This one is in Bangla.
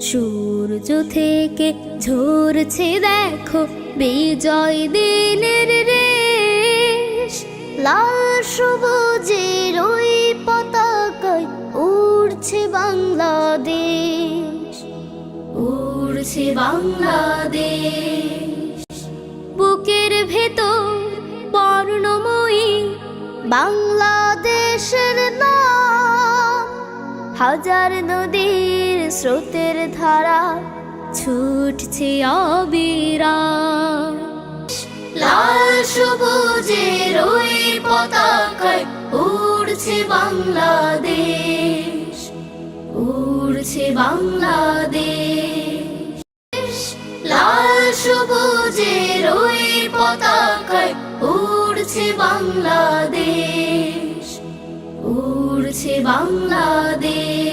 সূর্য থেকে ঝরছে দেখো বিজয় দিনের রেশ। লাল সবুজের ওই পতাকায় উড়ছে বাংলাদেশ। উড়ছে বাংলাদেশ। বুকের ভেতর বর্ণময়ী বাংলাদেশের নাম। হাজার নদীর স্রোতের ধারা ছুটছে অবিরাম। লাল সবুজের ওই পতাকায় উড়ছে বাংলাদেশ উড়ছে বাংলাদেশ। লাল সবুজের ওই পতাকায় উড়ছে বাংলাদেশ। উড়ছে বাংলাদেশ।